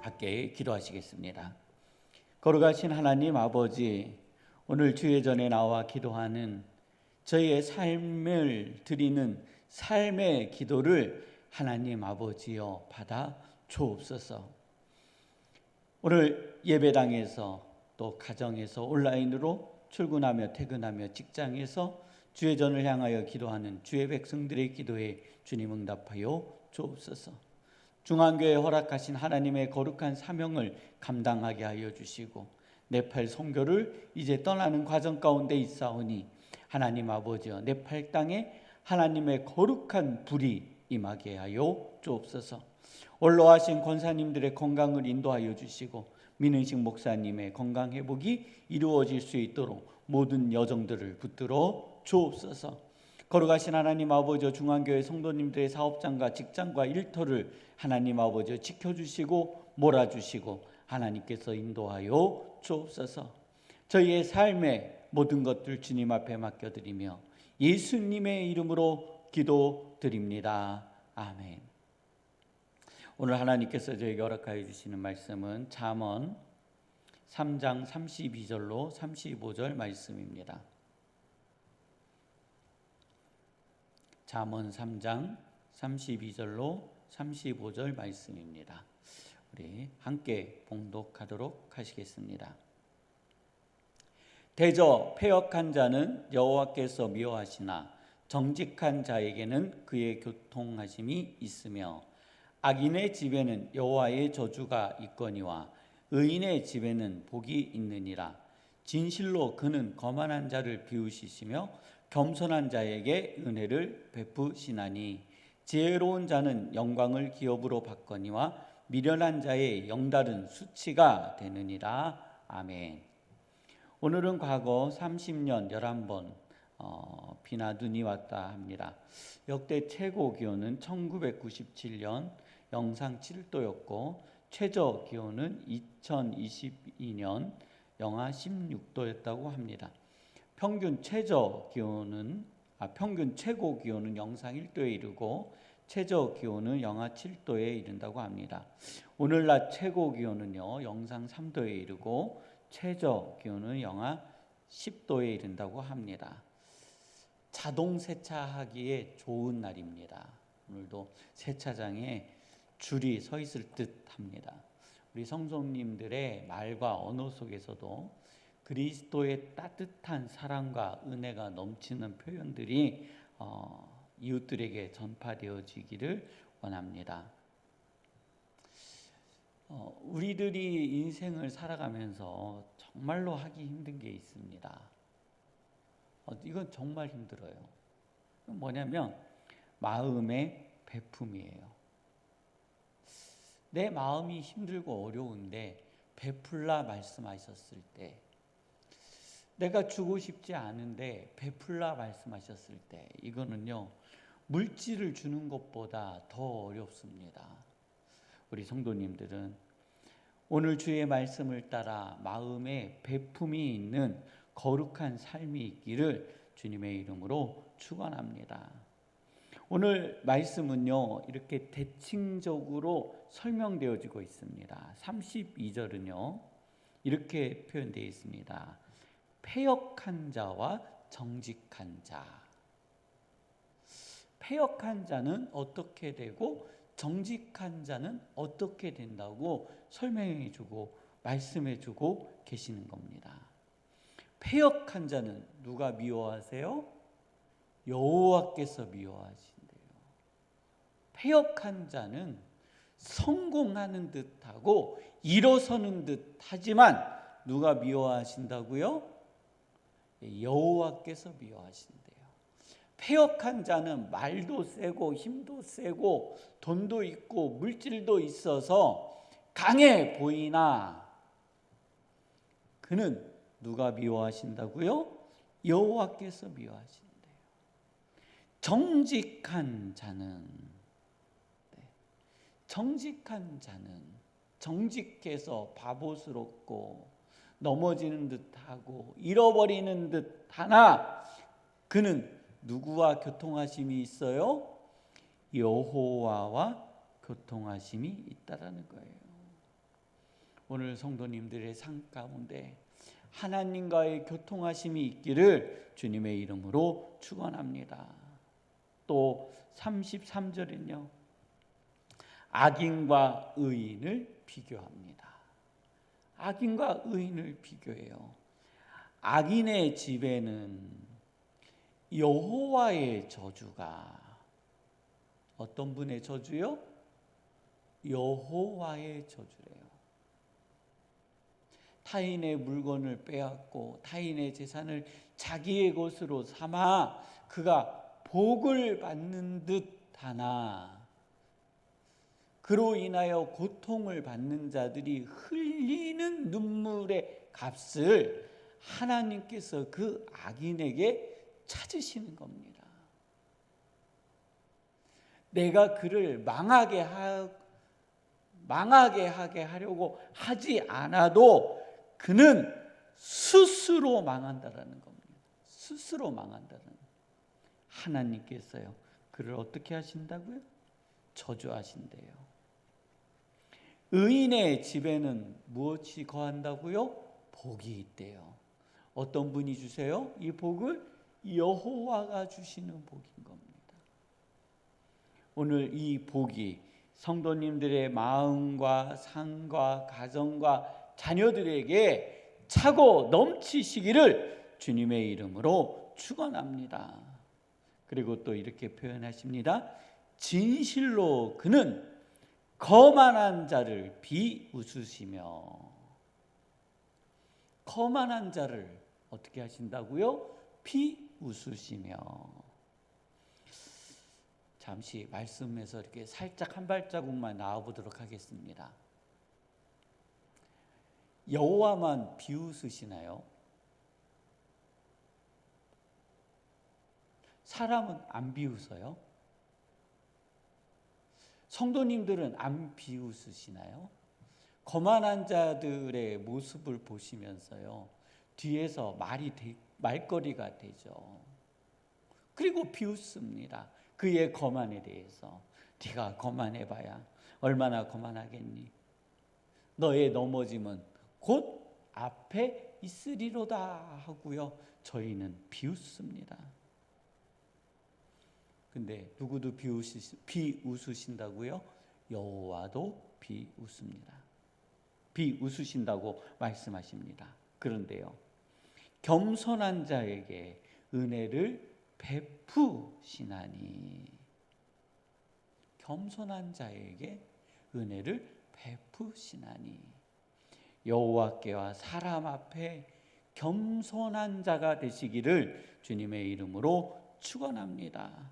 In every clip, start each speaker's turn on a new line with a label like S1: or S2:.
S1: 함께 기도하시겠습니다. 걸어가신 하나님 아버지, 오늘 주의 전에 나와 기도하는 저희의 삶을 드리는 삶의 기도를 하나님 아버지여 받아 주옵소서. 오늘 예배당에서 또 가정에서 온라인으로 출근하며 퇴근하며 직장에서 주의 전을 향하여 기도하는 주의 백성들의 기도에 주님 응답하여 주옵소서. 중앙교회 허락하신 하나님의 거룩한 사명을 감당하게 하여 주시고 네팔 선교를 이제 떠나는 과정 가운데 있사오니 하나님 아버지여 네팔 땅에 하나님의 거룩한 불이 임하게 하여 주옵소서. 올로하신 권사님들의 건강을 인도하여 주시고 민은식 목사님의 건강 회복이 이루어질 수 있도록 모든 여정들을 붙들어 주옵소서. 걸어가신 하나님 아버지 중앙교회 성도님들의 사업장과 직장과 일터를 하나님 아버지 지켜주시고 몰아주시고 하나님께서 인도하여 주옵소서. 저희의 삶의 모든 것들 주님 앞에 맡겨드리며 예수님의 이름으로 기도드립니다. 아멘. 오늘 하나님께서 저에게 허락하여 주시는 말씀은 잠언 3장 32절로 35절 말씀입니다. 잠언 3장 32절로 35절 말씀입니다. 우리 함께 봉독하도록 하시겠습니다. 대저 폐역한 자는 여호와께서 미워하시나 정직한 자에게는 그의 교통하심이 있으며 악인의 집에는 여호와의 저주가 있거니와 의인의 집에는 복이 있느니라 진실로 그는 거만한 자를 비우시시며 겸손한 자에게 은혜를 베푸시나니 지혜로운 자는 영광을 기업으로 받거니와 미련한 자의 영달은 수치가 되느니라 아멘. 오늘은 과거 30년 11번 어, 비나 눈이 왔다 합니다. 역대 최고 기온은 1997년 영상 7도였고 최저 기온은 2022년 영하 16도였다고 합니다. 평균 최저 기온은 아, 평균 최고 기온은 영상 1도에 이르고 최저 기온은 영하 7도에 이른다고 합니다. 오늘 낮 최고 기온은요 영상 3도에 이르고 최저 기온은 영하 10도에 이른다고 합니다. 자동 세차하기에 좋은 날입니다. 오늘도 세차장에 줄이 서 있을 듯 합니다. 우리 성도님들의 말과 언어 속에서도 그리스도의 따뜻한 사랑과 은혜가 넘치는 표현들이 어, 이웃들에게 전파되어지기를 원합니다. 어, 우리들이 인생을 살아가면서 정말로 하기 힘든 게 있습니다. 어, 이건 정말 힘들어요. 뭐냐면 마음의 베품이에요. 내 마음이 힘들고 어려운데 베풀라 말씀하셨을 때 내가 주고 싶지 않은데 베풀라 말씀하셨을 때 이거는요 물질을 주는 것보다 더 어렵습니다. 우리 성도님들은 오늘 주의 말씀을 따라 마음에 베품이 있는 거룩한 삶이 있기를 주님의 이름으로 축원합니다. 오늘 말씀은요 이렇게 대칭적으로 설명되어지고 있습니다. 32절은요 이렇게 표현되어 있습니다. 폐역한 자와 정직한 자. 폐역한 자는 어떻게 되고 정직한 자는 어떻게 된다고 설명해 주고 말씀해 주고 계시는 겁니다. 폐역한 자는 누가 미워하세요? 여호와께서 미워하신대요. 폐역한 자는 성공하는 듯하고 일어서는 듯하지만 누가 미워하신다고요? 여호와께서 미워하신대요. 폐역한 자는 말도 세고 힘도 세고 돈도 있고 물질도 있어서 강해 보이나 그는 누가 미워하신다고요? 여호와께서 미워하신대요. 정직한 자는 네, 정직한 자는 정직해서 바보스럽고 넘어지는 듯하고 잃어버리는 듯하나 그는 누구와 교통하심이 있어요? 여호와와 교통하심이 있다라는 거예요. 오늘 성도님들의 삶 가운데 하나님과의 교통하심이 있기를 주님의 이름으로 축원합니다. 또 33절은요. 악인과 의인을 비교합니다. 악인과 의인을 비교해요. 악인의 집에는 여호와의 저주가 어떤 분의 저주요? 여호와의 저주래요. 타인의 물건을 빼앗고 타인의 재산을 자기의 것으로 삼아 그가 복을 받는 듯 하나 그로 인하여 고통을 받는 자들이 흘리는 눈물의 값을 하나님께서 그 악인에게 찾으시는 겁니다. 내가 그를 망하게 하, 망하게 하게 하려고 하지 않아도 그는 스스로 망한다라는 겁니다. 스스로 망한다는 하나님께서요. 그를 어떻게 하신다고요? 저주하신대요. 의인의 집에는 무엇이 거한다고요? 복이 있대요. 어떤 분이 주세요? 이 복을 여호와가 주시는 복인 겁니다. 오늘 이 복이 성도님들의 마음과 삶과 가정과 자녀들에게 차고 넘치시기를 주님의 이름으로 축원합니다. 그리고 또 이렇게 표현하십니다. 진실로 그는 거만한 자를 비웃으시며 거만한 자를 어떻게 하신다고요? 비웃으시며 잠시 말씀에서 이렇게 살짝 한 발자국만 나와 보도록 하겠습니다. 여호와만 비웃으시나요? 사람은 안 비웃어요? 성도님들은 안 비웃으시나요? 거만한 자들의 모습을 보시면서요. 뒤에서 말이 되, 말거리가 되죠. 그리고 비웃습니다. 그의 거만에 대해서 네가 거만해 봐야 얼마나 거만하겠니? 너의 넘어짐은 곧 앞에 있으리로다 하고요. 저희는 비웃습니다. 근데 누구도 비웃으시, 비웃으신다고요? 여호와도 비웃습니다. 비웃으신다고 말씀하십니다. 그런데요. 겸손한 자에게 은혜를 베푸시나니 겸손한 자에게 은혜를 베푸시나니 여호와께와 사람 앞에 겸손한 자가 되시기를 주님의 이름으로 축원합니다.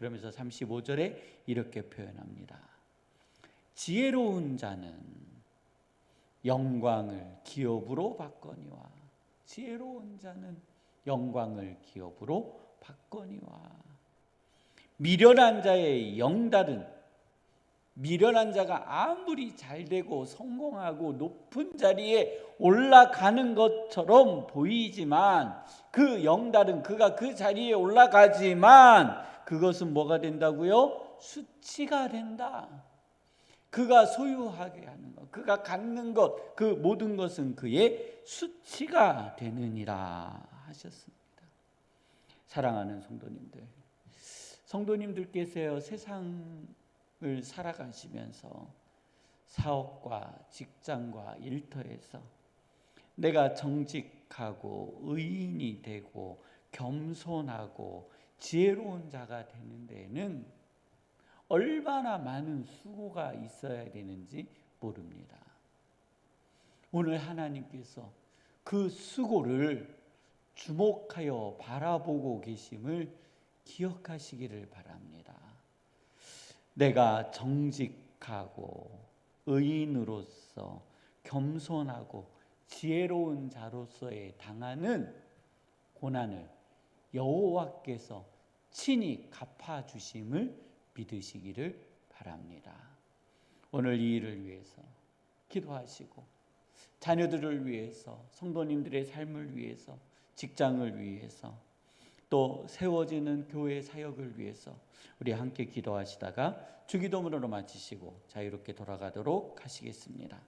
S1: 그러면서 35절에 이렇게 표현합니다. 지혜로운 자는 영광을 기업으로 받거니와 지혜로운 자는 영광을 기업으로 받거니와 미련한 자의 영달은 미련한 자가 아무리 잘 되고 성공하고 높은 자리에 올라가는 것처럼 보이지만 그 영달은 그가 그 자리에 올라가지만 그것은 뭐가 된다고요? 수치가 된다. 그가 소유하게 하는 것, 그가 갖는 것, 그 모든 것은 그의 수치가 되느니라 하셨습니다. 사랑하는 성도님들, 성도님들께서요 세상을 살아가시면서 사업과 직장과 일터에서 내가 정직하고 의인이 되고 겸손하고 지혜로운 자가 되는 데에는 얼마나 많은 수고가 있어야 되는지 모릅니다. 오늘 하나님께서 그 수고를 주목하여 바라보고 계심을 기억하시기를 바랍니다. 내가 정직하고 의인으로서 겸손하고 지혜로운 자로서의 당하는 고난을 여호와께서 친히 갚아 주심을 믿으시기를 바랍니다. 오늘 이 일을 위해서 기도하시고 자녀들을 위해서 성도님들의 삶을 위해서 직장을 위해서 또 세워지는 교회 사역을 위해서 우리 함께 기도하시다가 주기도문으로 마치시고 자유롭게 돌아가도록 하시겠습니다.